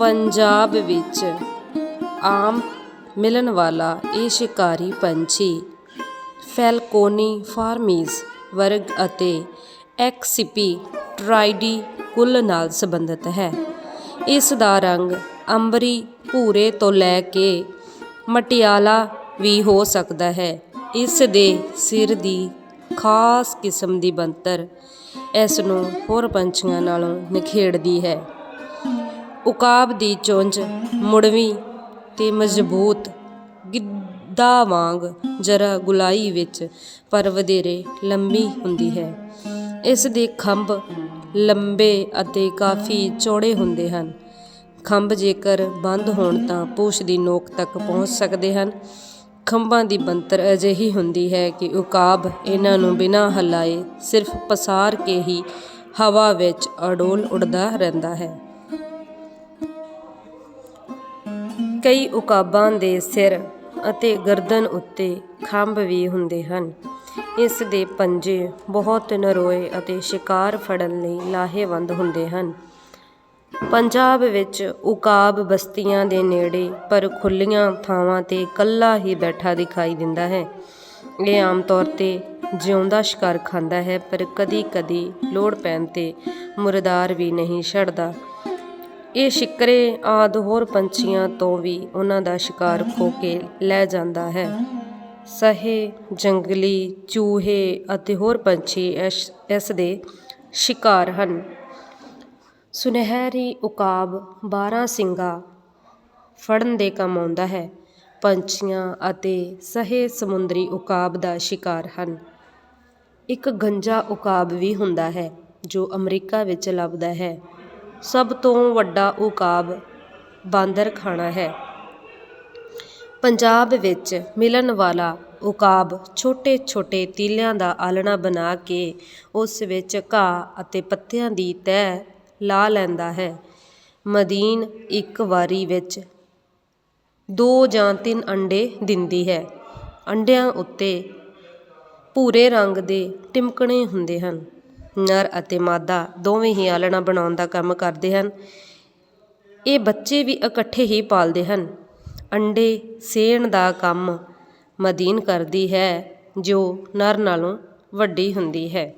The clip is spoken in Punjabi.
ਪੰਜਾਬ ਵਿੱਚ ਆਮ ਮਿਲਣ ਵਾਲਾ ਇਹ ਸ਼ਿਕਾਰੀ ਪੰਛੀ ਫੈਲਕੋਨੀ ਫਾਰਮੀਜ਼ ਵਰਗ ਅਤੇ ਐਕਸਿਪੀ ਟਰਾਈਡੀ ਕੁੱਲ ਨਾਲ ਸੰਬੰਧਿਤ ਹੈ। ਇਸ ਦਾ ਰੰਗ ਅੰਬਰੀ ਭੂਰੇ ਤੋਂ ਲੈ ਕੇ ਮਟਿਆਲਾ ਵੀ ਹੋ ਸਕਦਾ ਹੈ। ਇਸ ਦੇ ਸਿਰ ਦੀ ਖਾਸ ਕਿਸਮ ਦੀ ਬਣਤਰ ਇਸ ਨੂੰ ਹੋਰ ਪੰਛੀਆਂ ਨਾਲੋਂ ਨਿਖੇੜਦੀ ਹੈ। ਉਕਾਬ ਦੀ ਚੁੰਝ ਮੁੜਵੀਂ ਤੇ ਮਜ਼ਬੂਤ ਗਿੱਧਾ ਵਾਂਗ ਜਰਾ ਗੁਲਾਈ ਵਿੱਚ ਪਰ ਵਧੇਰੇ ਲੰਮੀ ਹੁੰਦੀ ਹੈ। ਇਸ ਦੇ ਖੰਭ ਲੰਬੇ ਅਤੇ ਕਾਫੀ ਚੌੜੇ ਹੁੰਦੇ ਹਨ। ਖੰਭ ਜੇਕਰ ਬੰਦ ਹੋਣ ਤਾਂ ਪੂਛ ਦੀ ਨੋਕ ਤੱਕ ਪਹੁੰਚ ਸਕਦੇ ਹਨ। ਖੰਭਾਂ ਦੀ ਬਣਤਰ ਅਜਿਹੀ ਹੁੰਦੀ ਹੈ ਕਿ ਉਕਾਬ ਇਹਨਾਂ ਨੂੰ ਬਿਨਾਂ ਹਲਾਏ ਸਿਰਫ ਪਸਾਰ ਕੇ ਹੀ ਹਵਾ ਵਿੱਚ ਅਡੋਲ ਉੱਡਦਾ ਰਹਿੰਦਾ ਹੈ। ਕਈ ਉਕਾਬਾਂ ਦੇ ਸਿਰ ਅਤੇ ਗਰਦਨ ਉੱਤੇ ਖੰਭ ਵੀ ਹੁੰਦੇ ਹਨ। ਇਸ ਦੇ ਪੰਜੇ ਬਹੁਤ ਨਰੋਏ ਅਤੇ ਸ਼ਿਕਾਰ ਫੜਨ ਲਈ ਲਾਹੇਵੰਦ ਹੁੰਦੇ ਹਨ। ਪੰਜਾਬ ਵਿੱਚ ਉਕਾਬ ਬਸਤੀਆਂ ਦੇ ਨੇੜੇ ਪਰ ਖੁੱਲੀਆਂ ਥਾਵਾਂ ਤੇ ਇਕੱਲਾ ਹੀ ਬੈਠਾ ਦਿਖਾਈ ਦਿੰਦਾ ਹੈ। ਇਹ ਆਮ ਤੌਰ ਤੇ ਜਿਉਂਦਾ ਸ਼ਿਕਾਰ ਖਾਂਦਾ ਹੈ, ਪਰ ਕਦੀ-ਕਦੀ ਲੋੜ ਪੈਣ ਤੇ ਮੁਰਦਾਰ ਵੀ ਨਹੀਂ ਛੱਡਦਾ। ਇਹ ਸ਼ਿਕਰੇ ਆਦ ਹੋਰ ਪੰਛੀਆਂ ਤੋਂ ਵੀ ਉਹਨਾਂ ਦਾ ਸ਼ਿਕਾਰ ਖੋ ਕੇ ਲੈ ਜਾਂਦਾ ਹੈ। ਸਹੇ, ਜੰਗਲੀ, ਚੂਹੇ ਅਤੇ ਹੋਰ ਪੰਛੀ ਇਸ ਇਸ ਦੇ ਸ਼ਿਕਾਰ ਹਨ। ਸੁਨਹਿਰੀ ਉਕਾਬ 12 ਸਿੰਗਾ ਫੜਨ ਦੇ ਕੰਮ ਆਉਂਦਾ ਹੈ। ਪੰਛੀਆਂ ਅਤੇ ਸਹੇ ਸਮੁੰਦਰੀ ਉਕਾਬ ਦਾ ਸ਼ਿਕਾਰ ਹਨ। ਇੱਕ ਗੰਜਾ ਉਕਾਬ ਵੀ ਹੁੰਦਾ ਹੈ, ਜੋ ਅਮਰੀਕਾ ਵਿੱਚ ਲੱਭਦਾ ਹੈ। ਸਭ ਤੋਂ ਵੱਡਾ ਉਕਾਬ ਬਾਂਦਰ ਖਾਣਾ ਹੈ। ਪੰਜਾਬ ਵਿੱਚ ਮਿਲਣ ਵਾਲਾ ਉਕਾਬ ਛੋਟੇ ਛੋਟੇ ਤੀਲਿਆਂ ਦਾ ਆਲ੍ਹਣਾ ਬਣਾ ਕੇ ਉਸ ਵਿੱਚ ਘਾਹ ਅਤੇ ਪੱਤਿਆਂ ਦੀ ਤਹਿ ਲਾ ਲੈਂਦਾ ਹੈ। ਮਦੀਨ ਇੱਕ ਵਾਰੀ ਵਿੱਚ ਦੋ ਜਾਂ ਤਿੰਨ ਅੰਡੇ ਦਿੰਦੀ ਹੈ। ਅੰਡਿਆਂ ਉੱਤੇ ਭੂਰੇ ਰੰਗ ਦੇ ਟਿਮਕਣੇ ਹੁੰਦੇ ਹਨ। ਨਰ ਅਤੇ ਮਾਦਾ ਦੋਵੇਂ ਹੀ ਆਲਣਾ ਬਣਾਉਣ ਦਾ ਕੰਮ ਕਰਦੇ ਹਨ। ਇਹ ਬੱਚੇ ਵੀ ਇਕੱਠੇ ਹੀ ਪਾਲਦੇ ਹਨ। ਅੰਡੇ ਸੇਣ ਦਾ ਕੰਮ ਮਦੀਨ ਕਰਦੀ ਹੈ, ਜੋ ਨਰ ਨਾਲੋਂ ਵੱਡੀ ਹੁੰਦੀ ਹੈ।